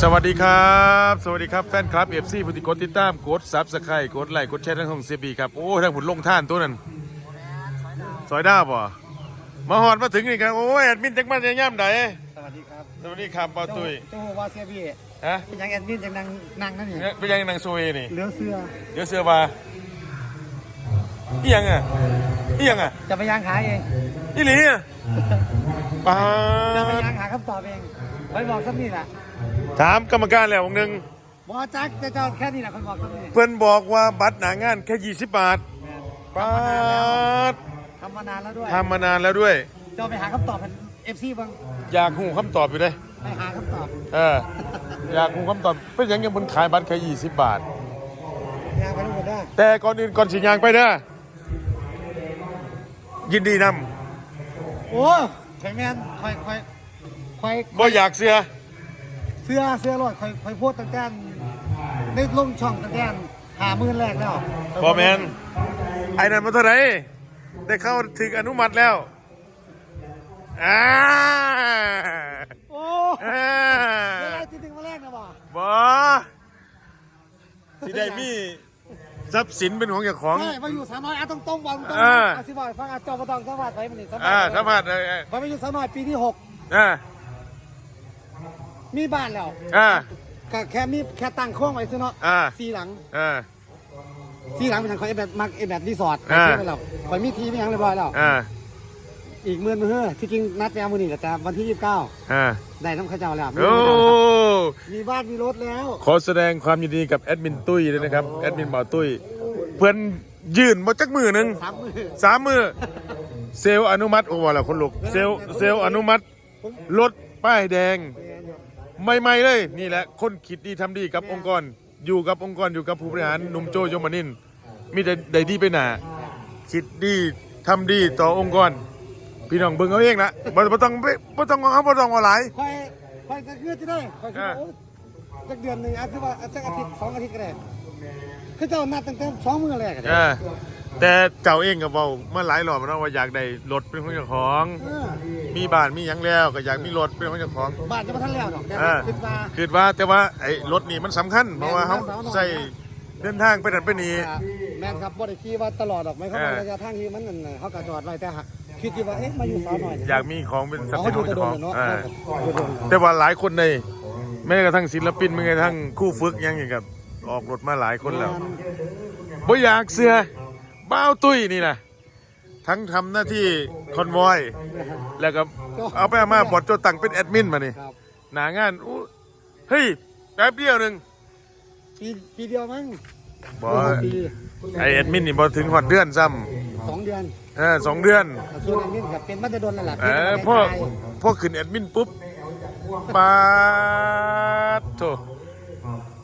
สวัสดีครับ สวัสดีครับแฟนคลับเอฟซีผู้ที่กดติดตามกดซับสไครต์กดไลค์กดแชร์ทั้งของเซบีครับ โอ้ทั้งผลลงท่านตัวนั้นซอยดาวบ่มาหอดมาถึงนี่ครับโอ้ยแอดมินจักมันจะย่ำใดสวัสดีครับ สวัสดีครับป้าตุ้ยเจ้าหัวว่าเสียพี่ฮะเป็นยังแอดมินจังนางนางนั่นนี่เป็นยังนางซวยนี่เหลือเสื้อเดี๋ยวเสือมาอีหยังอะอีหยังอะจะไปยางขายเองอีหลีอะป้าจะไปดยางหาคำตอบเองไว้บอกสักนี่แหละ ถามกรรมการแล้ววงหนึ่งบอจักจะเจ้าแค่นี้แหละคนบอกสักนี่เพื่อนบอกว่าบัตรหนางานแค่20บาทแม่นป้าดทำมานานแล้วด้วยทำมานานแล้วด้วยเจ้าไปหาคำตอบเป็นเอฟซีบ้างอยากหูคำตอบอยู่เลยไปหาคำตอบเอออยากหูคำตอบเป็นหยังยังบนขายบัตรแค่ยี่สิบบาทยางไปทั้งหมดได้แต่ก่อนอื่นก่อนสิยางไปเด้อยินดีนโอ้ข่อยแมนข่อยข่อยข่อยำบ่อยากเสีย เสื้อเสื้อรอดข่อยข่อยโพดตั้งแต่ในลงช่องตั้งแต่หาหมื่นแรกแล้วบอแมนไอ้นั่นมาเท่าไหร่ได้เข้าถึงอนุมัติแล้วอ่าโอ้อ่าเวลาที่ถึงมาแรกนะบ่บอที่ได้มีทรัพย์สินเป็นของเจ้าของ ใช่มาอยู่สาวน้อยอาต้องตรงบอลตรงอ่า อาสิบอยฟังอาจอมาต้องสวัสดิ์ไปมันนี่สวัสอ่าดิ์สัมผัสเลยพอไปอยู่สาวน้อยปีที่หก อ่า มีบ้านแล้วอ่า ก็แค่มีแค่ตั้งโค้งไว้ซื้อเนาะอ่า สี่หลังอ่า สี่หลังเป็นทางคอยแบบมักเอแบบรีสอร์ทอ่า เชื่อไปแล้วคอยมีทีมีหยังเรียบร้อยแล้ว อ่าอีกเมื่อนมือเฮ้อที่จริงนัดไปเอามือนี่แหละแต่วันที่ยี่สิบเก้าอ่าได้น้ำข้าวเจ้าแล้วมีโอ้มีบ้านมีรถแล้วขอแสดงความยินดีกับแอดมินตุ้ยด้วยนะครับแอดมินบ่าวตุ้ย เพื่อนยื่นมาจักมือหนึ่งสามมือ สามมือเซลล์อนุมัติโอ้ว่าละคนลุกเซลล์เซลล์อนุมัติ รถป้ายแดง ใหม่ๆเลย นี่แหละคนคิดดีทำดีกับองค์กร อยู่กับองค์กรอยู่กับผู้บริหารหนุ่มโจยมนินทร์มีแต่ใดดีไปหนาคิดดีทำดีต่อองค์กร พี่น้องเบิ่งเอาเองละบ่บ่ต้องไปบ่ต้องเอาบ่ต้องเอาหลายคอยคอยจะเงือจะได้คอยคิดว่าอ่าโอ้จักเดือนหนึ่งอาทิตย์ว่าจักอาทิตย์สองอาทิตย์ก็ได้คือเจ้านัดตั้งแต่สองมือแรกอะเออ แต่เจ้าเองก็เว้ามาหลายรอบแล้วเนาะว่าอยากได้รถเป็นของเจ้าของ เออมีบ้านมีหยังแล้วก็อยากมีรถเป็นของเจ้าของ บ้านจะมาทันแล้วดอกแต่เออคิดว่า คือว่าแต่ว่าไอ้รถนี่มันสำคัญ เพราะว่าเขาแม่นครับใส่เดินทางไปนั่นไปนี่ อ่าแม่นครับบ่ได้ขี่ว่าตลอดดอกไม่เข้ามาเออระยะทางที่มันนั่นน่ะเขาก็จอดไว้แต่หากคิดอยู่ว่าเอ๊ะมาอยู่สาวหน่อยอยากมีของเป็นทรัพย์เขาสินอขยู่องแตะเจ้าโดของนเนาะอ่า อยู่แตะโดนเนาะแต่ว่าหลายคนในแม้กระทั่งศิลปินแม้กระทั่งคู่ฝึกหยังอย่างกับออกรถมาหลายคนแล้วบ่อยากเสือ บ้าวตุ้ยนี่นะทั้งทำหน้าที่คอนวอย แล้วก็เอาไปเอามาบอดโจตังเป็นแอดมินมานี่ครับ หนางานอู้เฮ้ยแป๊บเดียวหนึงปีปีเดียวมั้งบ่ปีไอแอดมินนี่บ่ถึงหอดเดือนซ้สองเดือนำเออสองเดือนแต่ส่วนอันนี้กับเป็นมัตโดนนั่นแหละเออพ่อพ่อขึ้นแอดมินปุ๊บปาดโถ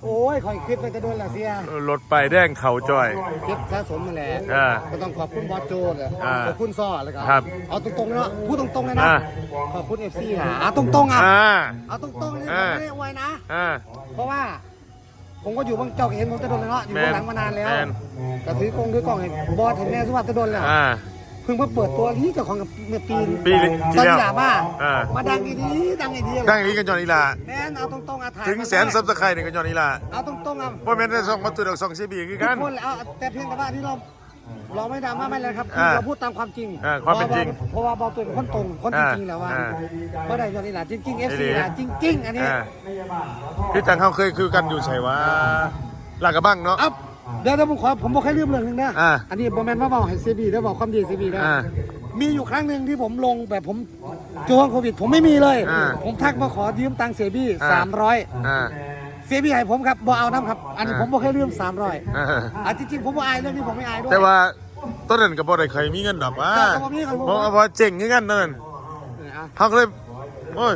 โอ้ยคอยคิดไปจะโดนละเสียรถไปายแดงเข่าจอย คิดสะสมมาแหละอ่าก็ต้องขอบคุณบอสโจเลยอ่าขอบคุณซ่อแล้วก็ครับเอาตรงๆเลยเนาะพูดตรงๆเลยนะอ่า ขอบคุณเอฟซีนะเอาตรงๆอะอ่า เอาตรงๆเลยผมอ่าไม่ได้อวยนะ อ่า เพราะว่า ผมก็อยู่บางเจ้าก็เห็นผมจะโดนเลยเนาะอยู่แม่เบางหลังมานานแล้วแม่นก็ถือกล้องถือกล้องให้บอสเห็นแม่สุวัสดิ์จะโดนแล้วอ่า เพิ่งมาเปิดตัวที่เจ้าของกับเมื่อปีปีที่ตอนแล้วหลาบ้าอ่า มาดังดีๆดังดีๆดังนี้กันจอนอีลาแม่นเอาตรงๆอะถ่ายถึงแสนซับสไครต์นี่กันจอนอีลาเอาตรงๆอะพ่อแม่นได้ส่งมาตัวดอกสองซีบีคือทุกักนคนเอาแต่เพียงแต่ว่าที่เราเราไม่ดราม่าไม่เลยครับคืออ่าเราพูดตามความจริงอ่าความเป็นจริงเพราะว่าบอลตัวเป็นคนตรงคนจริงๆแล้วว่าอ่าเพราะได้ยอดนี่แหละจริงๆ FC ดีๆล่ะจริง ๆ อันนี้ อ่า พี่จังเขาเคยคือกันอยู่ใช่ว่าลากระบังเนาะ เอ้า เดี๋ยวเดี๋ยวผมขอผมบอกให้ลืมเรื่องหนึงนะอ่าอันนี้บอแมนว่าบอกให้ซีบีได้บอกความดีซีบีได้อ่ามีอยู่ครั้งหนึ่งที่ผมลงแบบผมช่วงโควิด ผมไม่มีเลย อ่าผมทักมาขอยืมตังค์เสียบี้อ่า สามร้อยอ่า เสียบี้ให้ผมครับบอเอาน้ำครับ อันนี้อ่า ผมบอกให้ลืมสามร้อยอ่าอะจริงๆผมบ่อายเรื่องนี้ผมไม่อายด้วย แต่ว่าต้นนั้นก็บ่ได้เคยมีเงินดอกว่าแต่ก็บ่มีครับผมเพราะว่าเพราะเจ๋งคือกันนั่นเอออะเขาก็เลยโอ้ย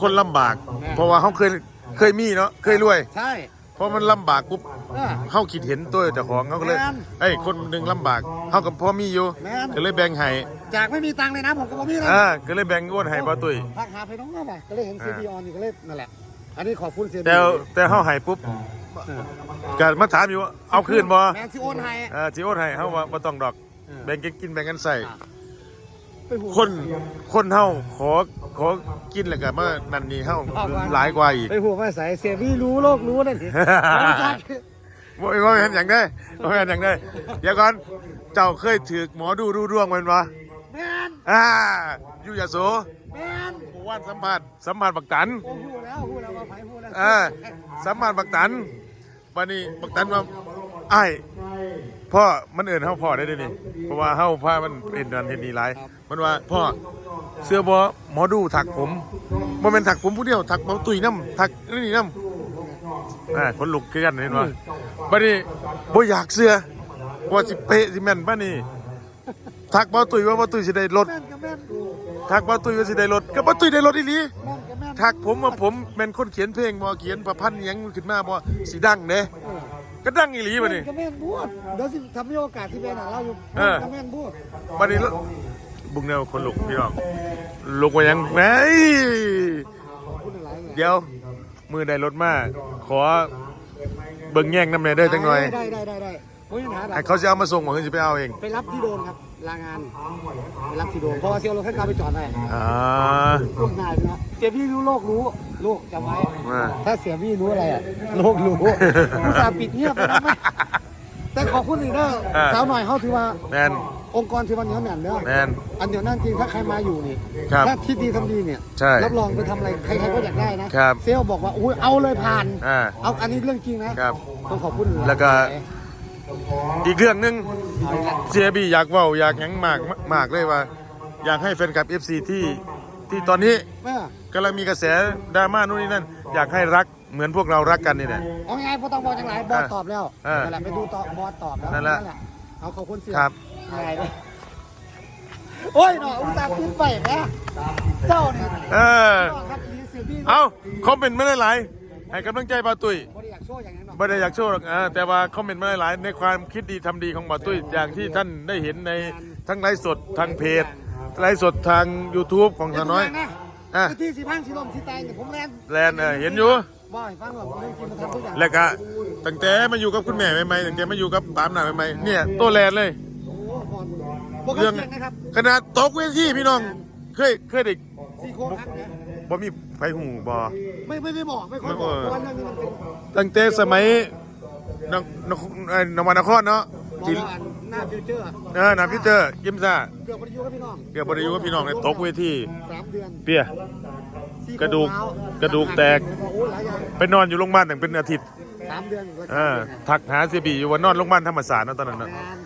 คนลำบากแม่เพราะว่าเขาเคยเคยมีเนาะเคยรวย ใช่เพราะมันลำบากปุ๊บ เออเขาคิดเห็นตัวเจ้าของเขาก็เลยแม่นไอ้ยคนหนึ่งลำบากเขากับพ่อมีอยู่แม่น ก็เลยแบ่งให้จากไม่มีตังค์เลยนะผมก็บ่มีนะอ่าก็เลยแบ่งอ้วนให้ป้าตุ้ย ทักหาไปน้องก็ไปก็เลยเห็นซีบีออนอยู่ก็เลยนั่นแหละ อันนี้ขอบคุณเสียบีแต่แต่เขาให้ปุ๊บก็มาถามอยู่ว่าเอาคืนบ่แมนซิโอนให้อ่าจิโอนให้เขาว่าบ่ต้องดอก เออ แบ่งกันกินแบ่งกันใส่อะไปหูคนคนเฮาขอขอกินแล้วก็มานั่นนี่เฮาหลายกว่าอีก ไปหูมาใส่เสียพี่รู้โลกรู้นั่นนี่ บ่บ่เห็นอย่างได้บ่เห็นอย่างได้เดี๋ยวก่อนเจ้าเคยถือหมอดูดูดวงแม่นบ่แมนอ่าอยู่ยโสแมนหมู่บ้านสัมผัสสัมผัสบักตันโอ้หูแล้วหูแล้วมาไผ่หูแล้วเออสัมผัสบักตันบัดนี้บักตันว่าอ้ายพ่อมันเอิ้นเฮาพ่อได้เด้นี่เพราะว่าเฮาพามันเป็นดันเฮ็ดนี่หลายมันว่าพ่อเสื้อบ่หมอดูถักผมบ่แม่นถักผมผู้เดียวถักเบาตุ้ยน้ำถักนี่น้ำอ่าคนลุกคือกันเห็นบ่ บัดนี้บ่อยากเสื้อว่าสิเป๊ะสิแม่นบัดนี้ถักเบาตุ้ยว่าเบาตุ้ยสิได้รถแมนกับแมนถักเบาตุ้ยว่าสิได้รถก็เบาตุ้ยได้รถอีหลีแมนกับแมนทักผมว่าผมเป็นคนเขียนเพลงบ่เขียนประพันธ์หยังขึ้นมาบ่สีดังเด้ก็ดังอีหลีบัดนี้กับแมนบวชเดี๋ยวสิทำให้โอกาสที่เป็นอะเราอยู่เออกับแมนบวชบัดนี้แล้วบุกแนวคนลุกพี่น้องลุกมายังไงพูดหลายๆเดี๋ยวมือได้รถมาขอ เบิ่งแย่งน้ำแน่เด้อจังหน่อยได้ได้ได้ได้ไม่มีปัญหาหรอกให้เขาจะเอามาส่งบ่เพิ่นสิไปเอาเองไปรับที่โดนครับลางานไปรับที่โดนเพราะว่าเซียวรถให้การไปจอดไว้อ่าพวกนายนะเสียพี่รู้โลกรู้โลกจำไว้มาถ้าเสียพี่รู้อะไรอะโลกรู้ผู้สาห์ปิดเงียบไปนะไม่ แต่ขอบคุณอีกเด้อสาวหน่อยเขาถือว่าแมน องค์กรถือว่าเหนียวแน่นเด้อแมนอันเดียวนั่นจริงถ้าใครมาอยู่นี่ครับถ้าคิดดีทำดีเนี่ยใช่รับรองไปทำอะไรใครๆก็อยากได้นะครับเซลลบอกว่าอุ้ยเอาเลยผ่านอ่าเอาอันนี้เรื่องจริงนะครับต้องขอบคุณแล้วก็ อีกเรื่องหนึงเอาอีกแล้วเสียบีอยากเว้าอยากหยังมากมากเลยว่า อยากให้แฟนคลับ FC ที่ที่ตอนนี้แม่กำลังมีกระแสดราม่านู่นนี่นั่น อยากให้รัก เหมือนพวกเรารักกันนี่แหละ เอาไงพอต้องบอกจังไรบอสตอบแล้วเออนั่นแหละไปดูต่อบอสตอบแล้วนั่นแหละ เอาขอบคุณเสียครับ ไงเลยโอ้ยหน่ออุตส่าห์ขึ้นไปแม่เจ้าเนี่ยเออครับมีเสียบี้เอาคอมเมนต์ไม่ได้หลายให้กำลังใจบาตุยบริอยากโชว์อย่างนั้นหรอกไม่ได้อยากโชว์หรอกอ่าแต่ว่าคอมเมนต์ไม่ได้หลายในความคิดดีทำดีของบาตุยอย่างที่ท่านได้เห็นในทั้งไลฟ์สดทางเพจไลฟ์สดทาง YouTube ของสาวน้อยนะอะที่สีพังสีลมสีแตงเนี่ยผมแลนแลนเออเห็นอยู่ บ่อยฟังหรอกผมเรื่องจริงมาทำทุกอย่างแล้วก็ตั้งแต่มาอยู่กับคุณแม่ใหม่ๆตั้งแต่มาอยู่กับปามหนาใหม่ๆเนี่ยตัวแลนเลย โอ้โหบอลปกเรื่องตินะครับขนาดตกเวทีพี่น้อง เคยเคยเด็กซีโครงครับเนี่ยบ่มีไฟหูบ่ ไม่ไม่ได้บอกไม่ค่อยบอกไม่บอก เพราะว่าเรื่องนี้มันเป็นตั้งแต่สมัยนนเอ่อนวนครเนาะบอกที่ว่าหน้าฟิวเจอร์เออนาพิเตอร์ยิมซ่าเกือบปริยุกับพี่น้องเกือบบริยุกับพี่น้องเนี่ยตกเวทีสามเดือนเปี้ย ซี่โคงกระดูกร้าวกระดูกแตก โอ้ยหลายอย่างไปนอนอยู่โรงพยาบาลตั้งเป็นอาทิตย์สามเดือนแล้วเออทักหาเสียบีอยู่ว่านอนโรงพยาบาลธรรมศาสตร์เนาะตอนนั้นเนาะ งาน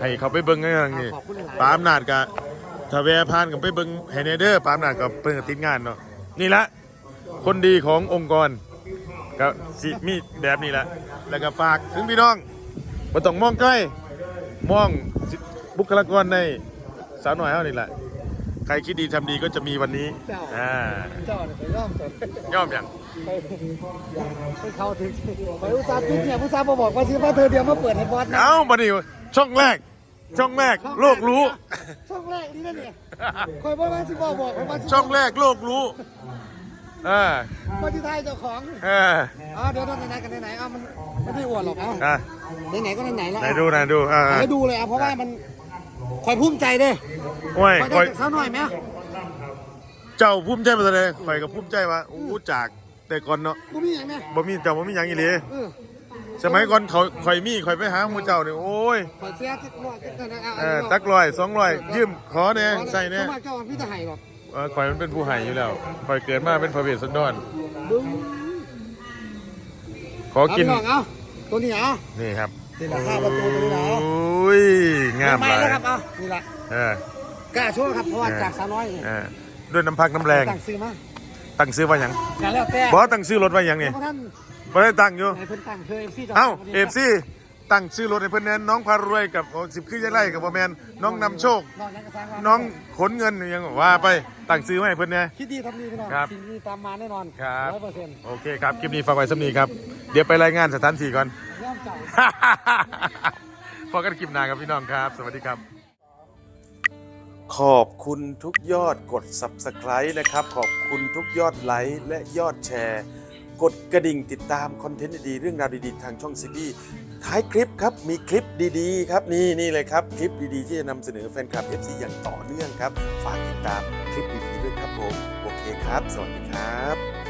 ให้เขาไปเบิ่งกันอย่างนี้ขอบคุณหลายๆปาอำนาจกะถ้าแวะผ่านกับไปเบิ่งให้แน่เด้อปาอำนาจกับเพิ่นก็ติดงานเนาะนี่ละคนดีขององค์กรก็สิมีแบบนี้แหละแล้วก็ฝากถึงพี่น้องบ่ต้องมองใกล้มองสิบุคลากรในสาวหน่อยเฮานี่แหละ ใครคิดดีทำดีก็จะมีวันนี้อ่าเจ้าเนี่ยไปย่อมจนย่อมอย่างไปไปเข้าถึงไปอุตส่าห์ปิดเนี่ยอุตส่าห์มาบอกว่าซื้อมาเธอเดียวมาเปิดให้บอสนะเอ้าบัดนี้ช่องแรก ช่องแรก โลกรู้ ช่องแรกนี่นั่นเนี่ยคอยบอกว่าสิบอกบอกว่าสิช่องแรกโลกรู้เออมาที่ไทยเจ้าของเอออ๋อเดี๋ยวตอนไหนๆกันไหนๆเอามันไม่ได้อวดหรอกเอาอะไหนๆก็ไหนๆแล้วไหนดูไหนดูอ่าให้ดูเลยอะเพราะว่ามัน คอยภูมิใจเด้โอ้ยคอยคอยได้จากสาวหน่อยไหมเจ้าภูมิใจมาแสดงข่อยกับภูมิใจว่าอู้จากแต่ก่อนเนาะกูมีอย่างเนี้ยบ่มีเจ้าบ่มีหยังอีหลีเออสมัยก่อนเขาข่อยมีข่อยไปหาหมู่เจ้านี่โอ้ยคอยเสียที่ว่าที่นั่นนะเออตักร้อยสองร้อยยืมขอแหน่ใส่แหน่สมัครเจ้าพี่จะให้หรอกเออข่อยมันเป็นผู้ให้อยู่แล้วข่อยเกิดมาเป็นพระเวสสันดรบึ้งขอกินเอาพี่น้องเอาตัวนี้เอานี่ครับนี่แหละห้าประตูตัวนี้เอาโอ้ยงามไม่หลายแล้วครับเอานี่แหละเออ กล้าช่วยครับเพราะว่าจากสาวน้อยนี่เออด้วยน้ำพักน้ำแรงตั้งซื้อมาตั้งซื้อว่าหยังการแล้วแต่บ่ตั้งซื้อรถไว้หยังนี่เพราะท่านบ่ได้ตั้งอยู่ให้เพิ่นตั้งเคยเอฟซีเอ้าเอฟซีตั้งชื่อรถให้เพื่อนแนนน้องพารวยกับโอ้สิบขึ้นจะไล่กับบ่แมนน้องนำโชค น้องยังกระซังว่าน้องขนเงินยังว่าไปตั้งซื้อมาให้เพื่อนแน่ คิดดีทำดีพี่น้องครับ สิ่งดีตามมาแน่นอนครับร้อยเปอร์เซ็นต์โอเคครับคลิปนี้ฝากไว้สำนีครับ เดี๋ยวไปรายงานสถานที่ก่อน ย่อมเจ้า พอกันคลิปหน้าครับพี่น้องครับ สวัสดีครับ ขอบคุณทุกยอดกด Subscribe นะครับ ขอบคุณทุกยอดไลค์และยอดแชร์ กดกระดิ่งติดตามคอนเทนต์ดีๆเรื่องราวดีๆ ทางช่องซีบีท้ายคลิปครับมีคลิปดีๆ ครับนี่นี่เลยครับ คลิปดีๆ ที่จะนำเสนอแฟนคลับ FC อย่างต่อเนื่องครับ ฝากติดตามคลิปดีๆด้วยครับผม โอเคครับ สวัสดีครับ